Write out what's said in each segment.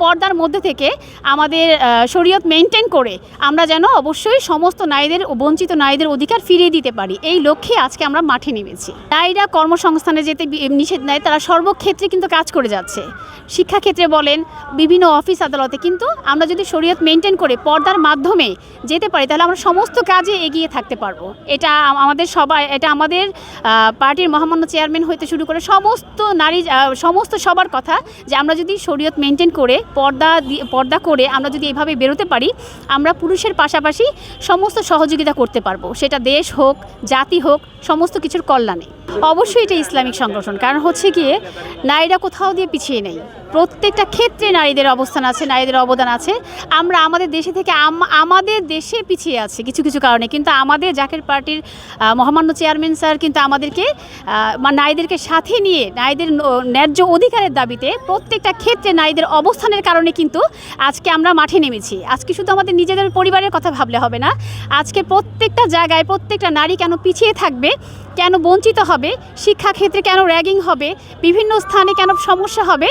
পর্দার মধ্যে থেকে আমাদের শরীয়ত মেনটেন করে আমরা যেন অবশ্যই সমস্ত নারীদের বঞ্চিত নারীদের অধিকার ফিরিয়ে দিতে পারি। এই লক্ষ্যে আজকে আমরা মাঠে নেমেছি। নারীরা কর্মসংস্থানে যেতে নিষেধ নেয়, তারা সর্বক্ষেত্রে কিন্তু কাজ করে যাচ্ছে। শিক্ষাক্ষেত্রে বলেন, বিভিন্ন অফিস আদালতে কিন্তু আমরা যদি শরীয়ত মেনটেন করে পর্দার মাধ্যমে যেতে পারি, তাহলে আমরা সমস্ত কাজে এগিয়ে থাকতে পারব। এটা আমাদের সবাই, এটা আমাদের পার্টির মহামান্য চেয়ারম্যান হইতে শুরু করে সমস্ত নারী সমস্ত সবার কথা যে আমরা যদি শরীয়ত মেনটেন করে পর্দা পর্দা করে আমরা যদি এভাবে বেরোতে পারি, আমরা পুরুষের পাশাপাশি সমস্ত সহযোগিতা করতে পারব। সেটা দেশ হোক, জাতি হোক, সমস্ত কিছুর কল্যাণে। অবশ্যই এটা ইসলামিক সংগঠন। কারণ হচ্ছে গিয়ে, নারীরা কোথাও দিয়ে পিছিয়ে নেই। প্রত্যেকটা ক্ষেত্রে নারীদের অবস্থান আছে, নারীদের অবদান আছে। আমরা আমাদের দেশে থেকে আম- আমাদের দেশে পিছিয়ে আছে কিছু কিছু কারণে। কিন্তু আমাদের জাকের পার্টির মহামান্য চেয়ারম্যান স্যার কিন্তু আমাদেরকে নারীদেরকে সাথে নিয়ে, নারীদের ন্যায্য অধিকারের দাবিতে প্রত্যেকটা ক্ষেত্রে নারীদের অবস্থানের কারণে কিন্তু আজকে আমরা মাঠে নেমেছি। আজকে শুধু আমাদের নিজেদের পরিবারের কথা ভাবলে হবে না। আজকে প্রত্যেকটা জায়গায় প্রত্যেকটা নারী কেন পিছিয়ে থাকবে, কেন বঞ্চিত হবে, শিক্ষাক্ষেত্রে কেন র্যাগিং হবে, বিভিন্ন স্থানে কেন সমস্যা হবে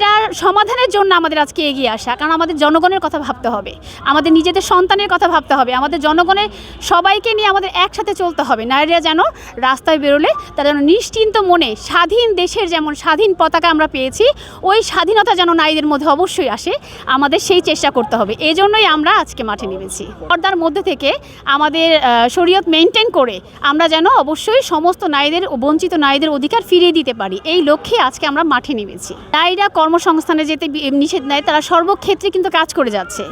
এটার সমাধানের জন্য আমাদের আজকে এগিয়ে আসা, কারণ আমাদের জনগণের কথা ভাবতে হবে, আমাদের নিজেদের সন্তানের কথা ভাবতে হবে, আমাদের জনগণের সবাইকে নিয়ে আমাদের একসাথে চলতে হবে। নারীরা যেন রাস্তায় বেরোলে তারা যেন নিশ্চিন্ত মনে স্বাধীন দেশের যেমন স্বাধীন পতাকা আমরা পেয়েছি, ওই স্বাধীনতা যেন নারীদের মধ্যে অবশ্যই আসে, আমাদের সেই চেষ্টা করতে হবে। এই জন্যই আমরা আজকে মাঠে নেমেছি। পর্দার মধ্যে থেকে আমাদের শরীয়ত মেনটেন করে আমরা যেন অবশ্যই সমস্ত নারীদের বঞ্চিত নারীদের অধিকার ফিরিয়ে দিতে পারি। এই লক্ষ্যে আজকে আমরা মাঠে নেমেছি। নারীরা কর্মসংস্থানে যেতে নিষেধ নেয়, তারা সর্বক্ষেত্রে কিন্তু কাজ করে যাচ্ছে।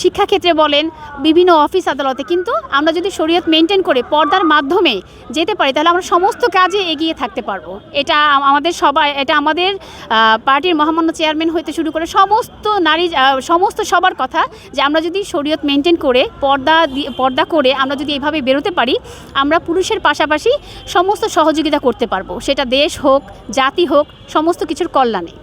শিক্ষাক্ষেত্রে বলেন, বিভিন্ন অফিস আদালতে কিন্তু আমরা যদি শরীয়ত মেনটেন করে পর্দার মাধ্যমে যেতে পারি, তাহলে আমরা সমস্ত কাজে এগিয়ে থাকতে পারব। এটা আমাদের সবাই, এটা আমাদের পার্টির মহামান্য চেয়ারম্যান হইতে শুরু করে সমস্ত নারী সমস্ত সবার কথা যে আমরা যদি শরীয়ত মেনটেন করে পর্দা পর্দা করে আমরা যদি এভাবে বেরোতে পারি, আমরা পুরুষের পাশাপাশি সমস্ত সহযোগিতা করতে পারব। সেটা দেশ হোক, জাতি হোক, সমস্ত কিছুর কল্যাণে।